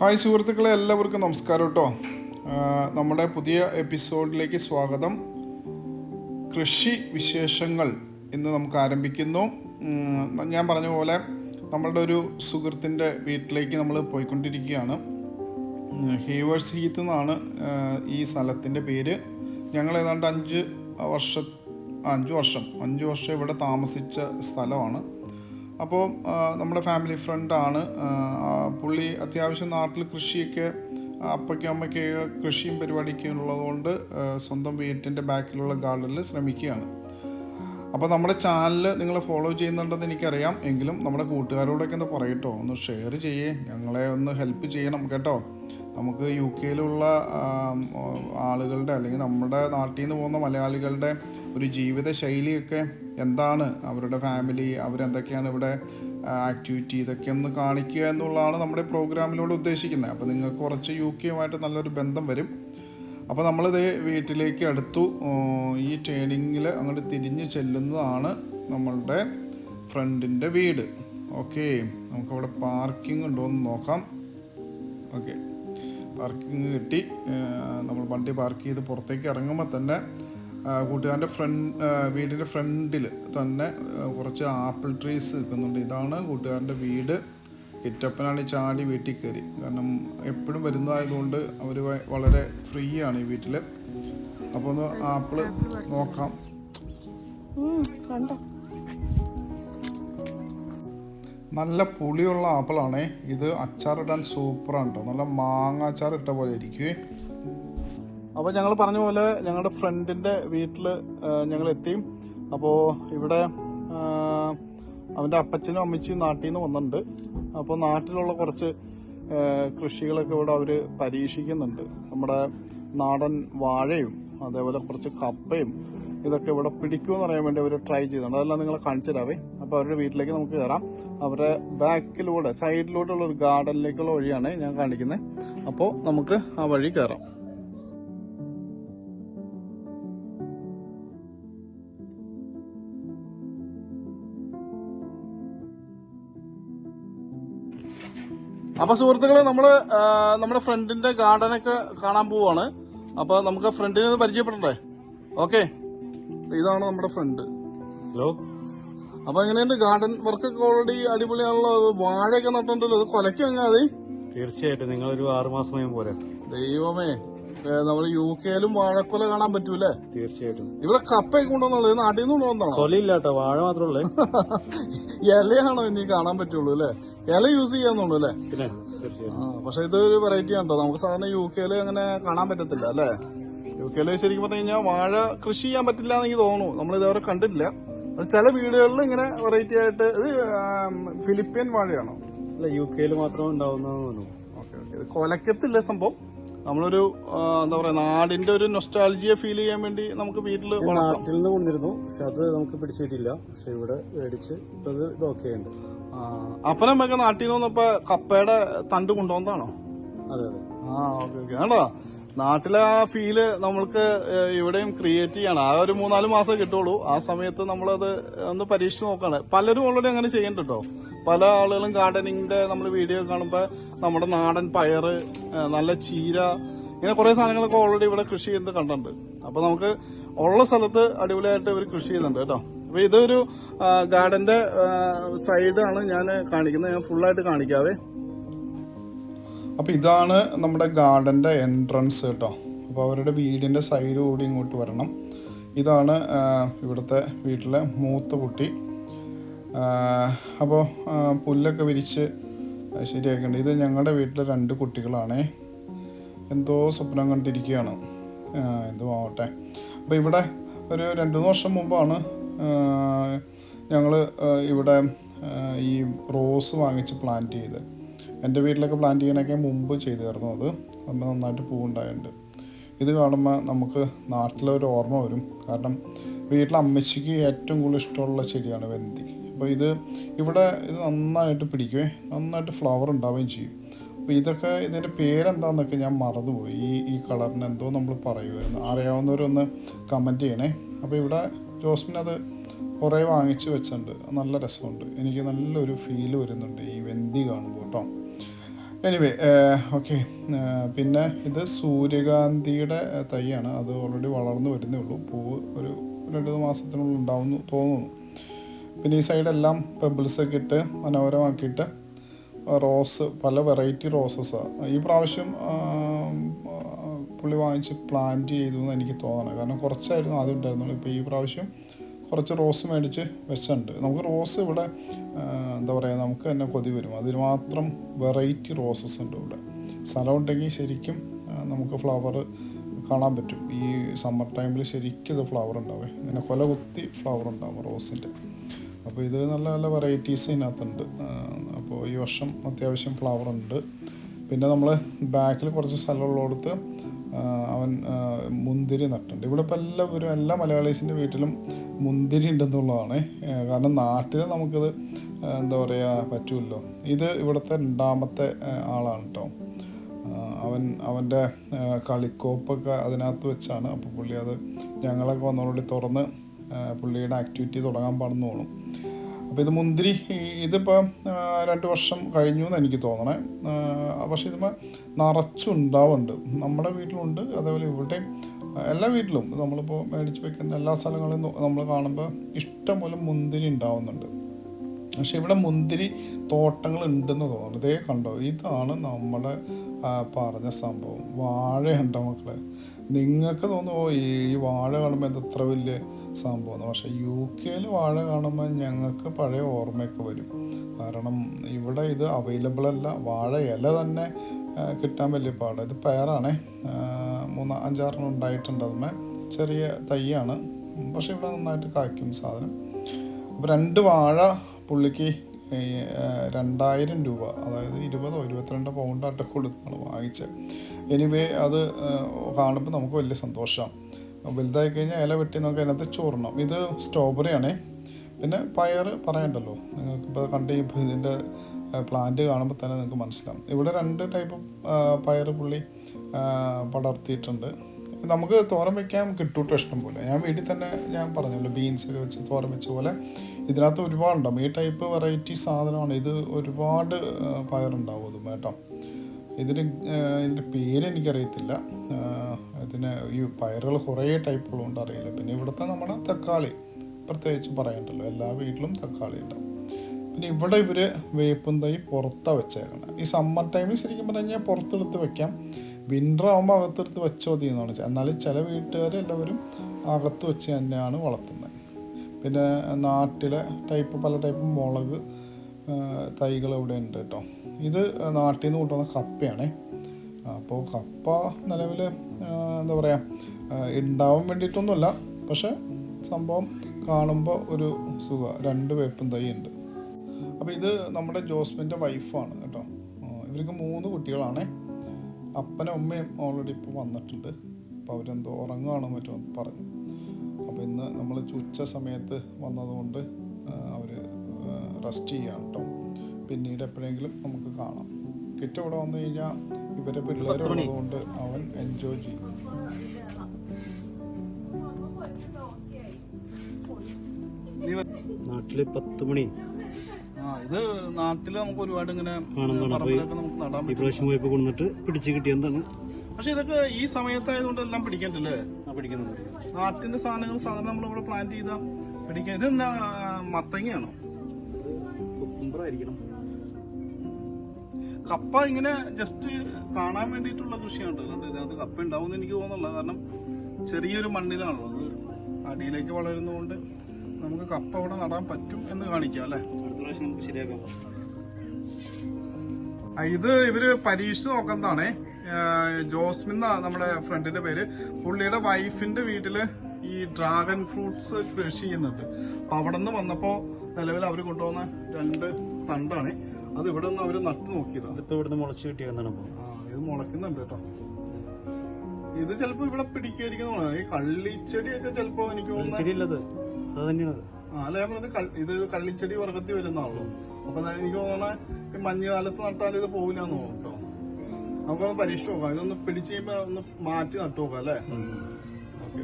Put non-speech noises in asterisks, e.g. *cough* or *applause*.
Hi സുഹൃത്തുക്കളെ എല്ലാവർക്കും നമസ്കാരം കേട്ടോ നമ്മുടെ പുതിയ എപ്പിസോഡിലേക്ക് സ്വാഗതം. കൃഷി വിശേഷങ്ങൾ ഇന്ന് നമുക്ക് ആരംഭിക്കുന്നു. ഞാൻ പറഞ്ഞ പോലെ നമ്മളുടെ ഒരു സുഹൃത്തിന്റെ വീട്ടിലേക്ക് നമ്മൾ പോയിക്കൊണ്ടിരിക്കുകയാണ്. ഹീവേഴ്സ് ഹീത്ത് എന്നാണ് ഈ സ്ഥലത്തിന്റെ പേര്. ഞങ്ങൾ ഏതാണ്ട് അഞ്ച് വർഷ അഞ്ച് വർഷം അഞ്ച് വർഷം ഇവിടെ താമസിച്ച സ്ഥലമാണ്. അപ്പോൾ നമ്മുടെ ഫാമിലി ഫ്രണ്ടാണ് പുള്ളി അത്യാവശ്യം നാട്ടിൽ കൃഷിയൊക്കെ അപ്പയ്ക്കും അമ്മയ്ക്ക് കൃഷിയും പരിപാടിയൊക്കെ ഉള്ളതുകൊണ്ട് സ്വന്തം വീട്ടിന്റെ ബാക്കിലുള്ള ഗാർഡനിൽ ശ്രമിക്കുകയാണ്. അപ്പോൾ നമ്മുടെ ചാനൽ നിങ്ങൾ ഫോളോ ചെയ്യുന്നുണ്ടെന്ന് എനിക്കറിയാം. എങ്കിലും നമ്മുടെ കൂട്ടുകാരോടൊക്കെ ഒന്ന് പറയട്ടോ. ഒന്ന് ഷെയർ ചെയ്യേ. ഞങ്ങളെ ഒന്ന് ഹെൽപ്പ് ചെയ്യണം കേട്ടോ. നമുക്ക് യു കെയിലുള്ള ആളുകളുടെ അല്ലെങ്കിൽ നമ്മുടെ നാട്ടിൽ നിന്ന് പോകുന്ന മലയാളികളുടെ ഒരു ജീവിത ശൈലിയൊക്കെ എന്താണ് അവരുടെ ഫാമിലി അവരെന്തൊക്കെയാണ് ഇവിടെ ആക്ടിവിറ്റി ഇതൊക്കെ ഒന്ന് കാണിക്കുക എന്നുള്ളതാണ് നമ്മുടെ പ്രോഗ്രാമിലൂടെ ഉദ്ദേശിക്കുന്നത്. അപ്പോൾ നിങ്ങൾക്ക് കുറച്ച് യു കെയുമായിട്ട് നല്ലൊരു ബന്ധം വരും. അപ്പോൾ നമ്മളിത് വീട്ടിലേക്ക് അടുത്തു. ഈ ട്രെയിനിങ്ങിൽ അങ്ങോട്ട് തിരിഞ്ഞ് ചെല്ലുന്നതാണ് നമ്മളുടെ ഫ്രണ്ടിന്റെ വീട്. ഓക്കെ നമുക്കവിടെ പാർക്കിംഗ് ഉണ്ടോ എന്ന് നോക്കാം. ഓക്കെ പാർക്കിംഗ് കിട്ടി. നമ്മൾ വണ്ടി പാർക്ക് ചെയ്ത് പുറത്തേക്ക് ഇറങ്ങുമ്പോൾ തന്നെ കൂട്ടുകാരന്റെ ഫ്രണ്ട് വീടിന്റെ ഫ്രണ്ടിൽ തന്നെ കുറച്ച് ആപ്പിൾ ട്രീസ് നിൽക്കുന്നുണ്ട്. ഇതാണ് കൂട്ടുകാരന്റെ വീട്. കിറ്റപ്പനാണ് ഈ ചാടി വീട്ടിൽ കയറി. കാരണം എപ്പോഴും വരുന്നതായതുകൊണ്ട് അവർ വളരെ ഫ്രീ ആണ് ഈ വീട്ടിൽ അപ്പോൾ ഒന്ന് ആപ്പിൾ നോക്കാം. നല്ല പുളിയുള്ള ആപ്പിളാണേ. ഇത് അച്ചാറിടാൻ സൂപ്പറാണ് കേട്ടോ നല്ല മാങ്ങ അച്ചാർ ഇട്ട പോലെ ഇരിക്കുവേ. അപ്പോൾ ഞങ്ങൾ പറഞ്ഞ പോലെ ഞങ്ങളുടെ ഫ്രണ്ടിന്റെ വീട്ടിൽ ഞങ്ങൾ എത്തി അപ്പോൾ ഇവിടെ അവന്റെ അപ്പച്ചനും അമ്മച്ചിയും നാട്ടിൽ നിന്ന് വന്നിട്ടുണ്ട്. അപ്പോൾ നാട്ടിലുള്ള കുറച്ച് കൃഷികളൊക്കെ ഇവിടെ അവർ പരീക്ഷിക്കുന്നുണ്ട്. നമ്മുടെ നാടൻ വാഴയും അതേപോലെ കുറച്ച് കപ്പയും ഇതൊക്കെ ഇവിടെ പിടിക്കുമെന്ന് അറിയാൻ വേണ്ടി അവർ ട്രൈ ചെയ്യുന്നുണ്ട്. അതെല്ലാം നിങ്ങളെ കാണിച്ചു തരാവേ. അപ്പോൾ അവരുടെ വീട്ടിലേക്ക് നമുക്ക് കയറാം അവരുടെ ബാക്കിലൂടെ സൈഡിലൂടെ ഉള്ള ഒരു ഗാർഡനിലേക്കുള്ള വഴിയാണ് ഞാൻ കാണിക്കുന്നത് അപ്പോൾ നമുക്ക് ആ വഴി കയറാം അപ്പൊ സുഹൃത്തുക്കളെ നമ്മൾ നമ്മുടെ ഫ്രണ്ടിന്റെ ഗാർഡനൊക്കെ കാണാൻ പോവാണ്. അപ്പൊ നമുക്ക് ഫ്രണ്ടിനെ ഒന്ന് പരിചയപ്പെടണ്ടേ? ഓക്കെ ഇതാണ് നമ്മുടെ ഫ്രണ്ട് ഹലോ അപ്പൊ എങ്ങനെയുണ്ട്? ഗാർഡൻ വർക്ക് ഒക്കെ ഓൾറെഡി അടിപൊളിയാണല്ലോ. വാഴയൊക്കെ നട്ടുണ്ടല്ലോ ഇത് കൊലയ്ക്കും എങ്ങനെ തീർച്ചയായിട്ടും. നിങ്ങൾ ഒരു ആറുമാസം കഴിയും പോലെ ദൈവമേ. നമ്മൾ യു കെയിലും വാഴക്കൊല കാണാൻ പറ്റൂലേ തീർച്ചയായിട്ടും. ഇവിടെ കപ്പയൊക്കെ കൊണ്ടുവന്നുള്ളത് നാട്ടിൽ നിന്ന് കൊണ്ടുവന്നാണോ കൊലയില്ലാട്ടോ. വാഴ മാത്രമേ *laughs* ഇലയാണോ ഇനി കാണാൻ പറ്റുള്ളൂ അല്ലേ? ഇല യൂസ് ചെയ്യാന്നുള്ളൂ അല്ലേ? ആ, പക്ഷെ ഇതൊരു വെറൈറ്റി ആണോ നമുക്ക് സാധാരണ യു കെയിൽ അങ്ങനെ കാണാൻ പറ്റത്തില്ല അല്ലേ? യു കെയിൽ ശരിക്കും പറഞ്ഞു കഴിഞ്ഞാൽ വാഴ കൃഷി ചെയ്യാൻ പറ്റില്ല എന്ന് എനിക്ക് തോന്നുന്നു. നമ്മൾ ഇതേവരെ കണ്ടില്ല ചില വീടുകളിൽ ഇങ്ങനെ വെറൈറ്റി ആയിട്ട് ഇത് ഫിലിപ്പീൻ ഫിലിപ്പിയൻ വാഴയാണോ? അല്ല യു കെയിൽ മാത്രം ഉണ്ടാവുന്ന കൊലക്കത്തില്ല സംഭവം. നമ്മളൊരു എന്താ പറയാ നാടിന്റെ ഒരു നൊസ്റ്റാൾജിയെ ഫീൽ ചെയ്യാൻ വേണ്ടി നമുക്ക് വീട്ടിൽ നാട്ടിൽ നിന്ന് കൊണ്ടിരുന്നു പക്ഷെ അത് നമുക്ക് പിടിച്ചിട്ടില്ല. പക്ഷെ ഇവിടെ മേടിച്ച് ഇപ്പൊ ഇത് ഓക്കെ ഉണ്ട് അപ്പനമ്മയൊക്കെ നാട്ടിൽ നിന്ന് വന്നപ്പോ കപ്പയുടെ തണ്ട് കൊണ്ടുവന്നതാണോ? അതെ അതെ. ആ ഓക്കെ ഓക്കെ. ആണോ? നാട്ടിലെ ആ ഫീൽ നമ്മൾക്ക് ഇവിടെയും ക്രിയേറ്റ് ചെയ്യണം. ആ ഒരു മൂന്നാൽ മാസം കിട്ടുള്ളൂ. ആ സമയത്ത് നമ്മളത് ഒന്ന് പരീക്ഷിച്ച് നോക്കാണ്. പലരും ഓൾറെഡി അങ്ങനെ ചെയ്യണ്ടോ പല ആളുകളും ഗാർഡനിങ്ങിന്റെ നമ്മൾ വീഡിയോ കാണുമ്പോൾ നമ്മുടെ നാടൻ പയറ് നല്ല ചീര ഇങ്ങനെ കുറെ സാധനങ്ങളൊക്കെ ഓൾറെഡി ഇവിടെ കൃഷി ചെയ്യുന്നത് കണ്ടിട്ടുണ്ട്. അപ്പൊ നമുക്ക് ഉള്ള സ്ഥലത്ത് അടിപൊളിയായിട്ട് ഇവർ കൃഷി ചെയ്യുന്നുണ്ട് കേട്ടോ. അപ്പൊ ഇതൊരു ഗാർഡന്റെ സൈഡാണ് ഞാൻ കാണിക്കുന്നത്. ഞാൻ ഫുള്ളായിട്ട് കാണിക്കാവേ. അപ്പോൾ ഇതാണ് നമ്മുടെ ഗാർഡന്റെ എൻട്രൻസ് കേട്ടോ. അപ്പോൾ അവരുടെ വീടിന്റെ സൈഡ് കൂടി ഇങ്ങോട്ട് വരണം. ഇതാണ് ഇവിടുത്തെ വീട്ടിലെ മൂത്ത കുട്ടി. അപ്പോൾ പുല്ലൊക്കെ വിരിച്ച് ശരിയാക്കേണ്ടത് ഇത് ഞങ്ങളുടെ വീട്ടിലെ രണ്ട് കുട്ടികളാണേ. എന്തോ സ്വപ്നം കണ്ടിരിക്കുകയാണ്. എന്തോ ആവട്ടെ. അപ്പോൾ ഇവിടെ ഒരു രണ്ട് മൂന്ന് വർഷം മുമ്പാണ് ഞങ്ങൾ ഇവിടെ ഈ റോസ് വാങ്ങിച്ച് പ്ലാന്റ് ചെയ്ത്. എന്റെ വീട്ടിലൊക്കെ പ്ലാന്റ് ചെയ്യണൊക്കെ മുമ്പ് ചെയ്തായിരുന്നു അത്. അന്ന് നന്നായിട്ട് പൂവുണ്ടായിട്ടുണ്ട്. ഇത് കാണുമ്പോൾ നമുക്ക് നാട്ടിലൊരു ഓർമ്മ വരും. കാരണം വീട്ടിലെ അമ്മച്ചിക്ക് ഏറ്റവും കൂടുതൽ ഇഷ്ടമുള്ള ചെടിയാണ് വെന്തി. അപ്പോൾ ഇത് ഇവിടെ ഇത് നന്നായിട്ട് പിടിക്കുവേ. നന്നായിട്ട് ഫ്ലവർ ഉണ്ടാവുകയും ചെയ്യും. അപ്പോൾ ഇതൊക്കെ ഇതിന്റെ പേരെന്താണെന്നൊക്കെ ഞാൻ മറന്നുപോയി. ഈ ഈ കളറിന് എന്തോ നമ്മൾ പറയുമായിരുന്നു അറിയാവുന്നവരൊന്ന് കമന്റ് ചെയ്യണേ. അപ്പോൾ ഇവിടെ ജോസ്മിൻ അത് കുറേ വാങ്ങിച്ച് വെച്ചിട്ടുണ്ട്. നല്ല രസമുണ്ട്. എനിക്ക് നല്ലൊരു ഫീൽ വരുന്നുണ്ട് ഈ വെന്തി കാണുമ്പോൾ കേട്ടോ. എനിവേ ഓക്കെ പിന്നെ ഇത് സൂര്യകാന്തിയുടെ തൈയാണ്. അത് ഓൾറെഡി വളർന്നു വരുന്നേ ഉള്ളൂ. പൂവ് ഒരു രണ്ട് മാസത്തിനുള്ളിൽ ഉണ്ടാവുന്നു തോന്നുന്നു. പിന്നെ ഈ സൈഡെല്ലാം പെബിൾസ് ഒക്കെ ഇട്ട് മനോഹരമാക്കിയിട്ട് റോസ് പല വെറൈറ്റി റോസസാണ് ഈ പ്രാവശ്യം പുള്ളി വാങ്ങിച്ച് പ്ലാന്റ് ചെയ്തു എന്ന് എനിക്ക് തോന്നണം. കാരണം കുറച്ചായിരുന്നു ആദ്യം ഉണ്ടായിരുന്നുള്ളൂ. ഇപ്പോൾ ഈ പ്രാവശ്യം കുറച്ച് റോസ് മേടിച്ച് വെച്ചിട്ടുണ്ട്. നമുക്ക് റോസ് ഇവിടെ എന്താ പറയുക നമുക്ക് തന്നെ കൊതി വരും. അതിന് മാത്രം വെറൈറ്റി റോസസ് ഉണ്ട് ഇവിടെ. സ്ഥലം ഉണ്ടെങ്കിൽ ശരിക്കും നമുക്ക് ഫ്ലവർ കാണാൻ പറ്റും. ഈ സമ്മർ ടൈമിൽ ശരിക്കും ഇത് ഫ്ലവർ ഉണ്ടാവേ. ഇങ്ങനെ കൊല കുത്തി ഫ്ലവർ ഉണ്ടാവും റോസിന്റെ അപ്പോൾ ഇത് നല്ല നല്ല വെറൈറ്റീസ് ഇതിനകത്തുണ്ട്. അപ്പോൾ ഈ വർഷം അത്യാവശ്യം ഫ്ലവർ ഉണ്ട്. പിന്നെ നമ്മൾ ബാക്കിൽ കുറച്ച് സ്ഥലമുള്ളിടത്ത് അവൻ മുന്തിരി നട്ടുണ്ട് ഇവിടെ ഇപ്പോൾ എല്ലാവരും എല്ലാ മലയാളീസിന്റെ വീട്ടിലും മുന്തിരി ഉണ്ടെന്നുള്ളതാണ്. കാരണം നാട്ടിൽ നമുക്കിത് എന്താ പറയുക പറ്റുമല്ലോ ഇത് ഇവിടുത്തെ രണ്ടാമത്തെ ആളാണ് കേട്ടോ അവൻ അവന്റെ കളിക്കോപ്പൊക്കെ അതിനകത്ത് വെച്ചാണ്. അപ്പോൾ പുള്ളി അത് ഞങ്ങളൊക്കെ വന്നോടുകൂടി തുറന്ന് പുള്ളിയുടെ ആക്ടിവിറ്റി തുടങ്ങാൻ പാടുന്നു തോന്നും അപ്പോൾ ഇത് മുന്തിരി ഇതിപ്പോൾ രണ്ട് വർഷം കഴിഞ്ഞു എന്ന് എനിക്ക് തോന്നണേ. പക്ഷേ ഇതുമ്പോൾ നിറച്ചുണ്ടാവുന്നുണ്ട്. നമ്മുടെ വീട്ടിലുണ്ട് അതേപോലെ ഇവിടെയും എല്ലാ വീട്ടിലും. നമ്മളിപ്പോൾ മേടിച്ച് വെക്കുന്ന എല്ലാ സ്ഥലങ്ങളിലും നമ്മൾ കാണുമ്പോൾ ഇഷ്ടം പോലെ മുന്തിരി ഉണ്ടാവുന്നുണ്ട്. പക്ഷെ ഇവിടെ മുന്തിരി തോട്ടങ്ങൾ ഉണ്ടെന്ന് തോന്നുന്നു. ഇതേ കണ്ടോ? ഇതാണ് നമ്മുടെ പറഞ്ഞ സംഭവം. വാഴയുണ്ടോ മക്കളെ. നിങ്ങൾക്ക് തോന്നുമോ ഈ വാഴ കാണുമ്പോൾ എത്ര വലിയ സംഭവം? പക്ഷെ യു കെയിൽ വാഴ കാണുമ്പോൾ ഞങ്ങൾക്ക് പഴയ ഓർമ്മയൊക്കെ വരും. കാരണം ഇവിടെ ഇത് അവൈലബിൾ അല്ല. വാഴ ഇല തന്നെ കിട്ടാൻ വലിയ പാടാണ് ഇത് പയറാണേ. മൂന്ന് അഞ്ചാറെണ്ണം ഉണ്ടായിട്ടുണ്ട് അതിന് ചെറിയ തൈയാണ്. പക്ഷെ ഇവിടെ നന്നായിട്ട് കായ്ക്കും സാധനം. അപ്പോൾ രണ്ട് വാഴ പുള്ളിക്ക് രണ്ടായിരം രൂപ. അതായത് ഇരുപതോ ഇരുപത്തിരണ്ടോ പൗണ്ടായിട്ട് കൊടുത്താണ് വാങ്ങിച്ചത്. എനിവേ അത് കാണുമ്പോൾ നമുക്ക് വലിയ സന്തോഷമാണ് വലുതായി കഴിഞ്ഞാൽ ഇല വെട്ടി നമുക്ക് അതിനകത്ത് ചോറണം. ഇത് സ്ട്രോബെറി ആണേ. പിന്നെ പയർ പറയണ്ടല്ലോ. നിങ്ങൾക്കിപ്പോൾ കണ്ടു കണ്ട് ഇതിന്റെ പ്ലാന്റ് കാണുമ്പോൾ തന്നെ നിങ്ങൾക്ക് മനസ്സിലാവും. ഇവിടെ രണ്ട് ടൈപ്പ് പയർ പുള്ളി പടർത്തിയിട്ടുണ്ട്. നമുക്ക് തോരൻ വെക്കാൻ കിട്ടൂട്ടോ ഇഷ്ടം പോലെ ഞാൻ വീട്ടിൽ തന്നെ ഞാൻ പറഞ്ഞല്ലോ ബീൻസ് ഒക്കെ വെച്ച് തോരൻ വെച്ച പോലെ. ഇതിനകത്ത് ഒരുപാടുണ്ടാവും ഈ ടൈപ്പ് വെറൈറ്റി സാധനമാണ്. ഇത് ഒരുപാട് പയറുണ്ടാവും അതും കേട്ടോ ഇതിന് ഇതിന്റെ പേര് എനിക്കറിയത്തില്ല ആ, ഇതിന് ഈ പയറുകൾ കുറേ ടൈപ്പുകളുണ്ട് അറിയില്ല. പിന്നെ ഇവിടുത്തെ നമ്മുടെ തക്കാളി പ്രത്യേകിച്ച് പറയണ്ടല്ലോ. എല്ലാ വീട്ടിലും തക്കാളി ഉണ്ടാവും. പിന്നെ ഇവിടെ ഇവർ വേപ്പും തൈ പുറത്താണ് വെച്ചേക്കണം. ഈ സമ്മർ ടൈമിൽ ശരിക്കും പറഞ്ഞു പുറത്തെടുത്ത് വെക്കാം. വിന്റർ ആകുമ്പോൾ അകത്തെടുത്ത് വെച്ചോ മതി എന്നാണ് വെച്ചാൽ എന്നാലും ചില വീട്ടുകാർ എല്ലാവരും അകത്ത് വെച്ച് തന്നെയാണ് വളർത്തുന്നത് പിന്നെ നാട്ടിലെ ടൈപ്പ് പല ടൈപ്പ് മുളക് തൈകൾ ഇവിടെ ഉണ്ട് കേട്ടോ. ഇത് നാട്ടിൽ നിന്ന് കൊണ്ടുവന്ന കപ്പയാണ്. അപ്പോൾ കപ്പ നിലവിൽ എന്താ പറയുക ഉണ്ടാവാൻ വേണ്ടിയിട്ടൊന്നുമല്ല. പക്ഷേ സംഭവം കാണുമ്പോൾ ഒരു സുഖ. രണ്ട് വേപ്പും തൈ ഉണ്ട്. അപ്പോൾ ഇത് നമ്മുടെ ജോസ്മിന്റെ വൈഫാണ് കേട്ടോ. ഇവർക്ക് മൂന്ന് കുട്ടികളാണേ. അപ്പനും അമ്മയും ഓൾറെഡി ഇപ്പോൾ വന്നിട്ടുണ്ട്. അപ്പോൾ അവരെന്തോ ഉറങ്ങുകയാണോ മറ്റോ പറഞ്ഞു. അപ്പോൾ ഇന്ന് നമ്മൾ ചുച്ച സമയത്ത് വന്നതുകൊണ്ട് റെസ്റ്റ് ചെയ്യാണ് കേട്ടോ പിന്നീട് എപ്പോഴെങ്കിലും നമുക്ക് കാണാം. കിറ്റ് അവിടെ വന്നു കഴിഞ്ഞാൽ ഇവരെ പിള്ളേരുള്ളതുകൊണ്ട് അവൻ എൻജോയ് ചെയ്യും. നാട്ടിൽ പത്ത് മണി. ഇത് നാട്ടിൽ നമുക്ക് ഒരുപാട് ഇങ്ങനെ പറ്റും. പ്രാവശ്യം പോയപ്പോ കൊണ്ടിട്ട് പിടിച്ച് കിട്ടിയതാണ് പക്ഷെ ഇതൊക്കെ ഈ സമയത്തായതുകൊണ്ട് എല്ലാം പിടിക്കണ്ടല്ലേ? പിടിക്കുന്നുണ്ട് നാട്ടിന്റെ സാധനങ്ങൾ സാധാരണ നമ്മൾ ഇവിടെ പ്ലാന്റ് ചെയ്താൽ പിടിക്കാൻ ഇത് മത്തങ്ങയാണോ? കുക്കുംബറായിരിക്കണം കപ്പ ഇങ്ങനെ ജസ്റ്റ് കാണാൻ വേണ്ടിയിട്ടുള്ള കൃഷിയാണ് അല്ലാണ്ട് ഇതിനകത്ത് കപ്പ ഉണ്ടാവും എനിക്ക് തോന്നുന്നില്ല. കാരണം ചെറിയൊരു മണ്ണിലാണല്ലോ. അത് അടിയിലേക്ക് വളരുന്നതുകൊണ്ട് നമുക്ക് കപ്പ അവിടെ നടാൻ പറ്റും എന്ന് കാണിക്കാം അല്ലേ? അടുത്ത പ്രാവശ്യം നമുക്ക് ശരിയാക്കാം. ഇത് ഇവർ പരീക്ഷ നോക്കുന്നതാണേ. ജോസ്മിൻ എന്നാ നമ്മുടെ ഫ്രണ്ടിന്റെ പേര്. പുള്ളിയുടെ വൈഫിന്റെ വീട്ടിൽ ഈ ഡ്രാഗൺ ഫ്രൂട്ട്സ് കൃഷി ചെയ്യുന്നുണ്ട്. അപ്പൊ അവിടെ നിന്ന് വന്നപ്പോ നിലവിൽ അവർ കൊണ്ടുവന്ന രണ്ട് തണ്ടാണ് അത് ഇവിടെ നിന്ന് അവർ നട്ടു നോക്കിയതാണ് ഇതിപ്പോ ഇവിടുന്ന് മുളച്ച് കിട്ടിയാണ് ആ ഇത് മുളക്കുന്നുണ്ട് കേട്ടോ. ഇത് ചിലപ്പോ ഇവിടെ പിടിക്കായിരിക്കും ഈ കള്ളിച്ചെടിയൊക്കെ ചിലപ്പോ എനിക്ക് തോന്നുന്നു ശരിയല്ലത് അത് തന്നെയാണ് ആ അല്ല ഞാൻ പറഞ്ഞത് ഇത് കള്ളിച്ചെടി വർഗത്തിൽ വരുന്നതാണല്ലോ അപ്പൊ എനിക്ക് തോന്നണ ഈ മഞ്ഞുകാലത്ത് നട്ടാൽ ഇത് പോവില്ല എന്ന് തോന്നുന്നു കേട്ടോ. നമുക്കൊന്ന് പരീക്ഷ നോക്കാം. ഇതൊന്ന് പിടിച്ച് കഴിയുമ്പോ ഒന്ന് മാറ്റി നട്ടു നോക്കാം അല്ലേ? ഓക്കെ.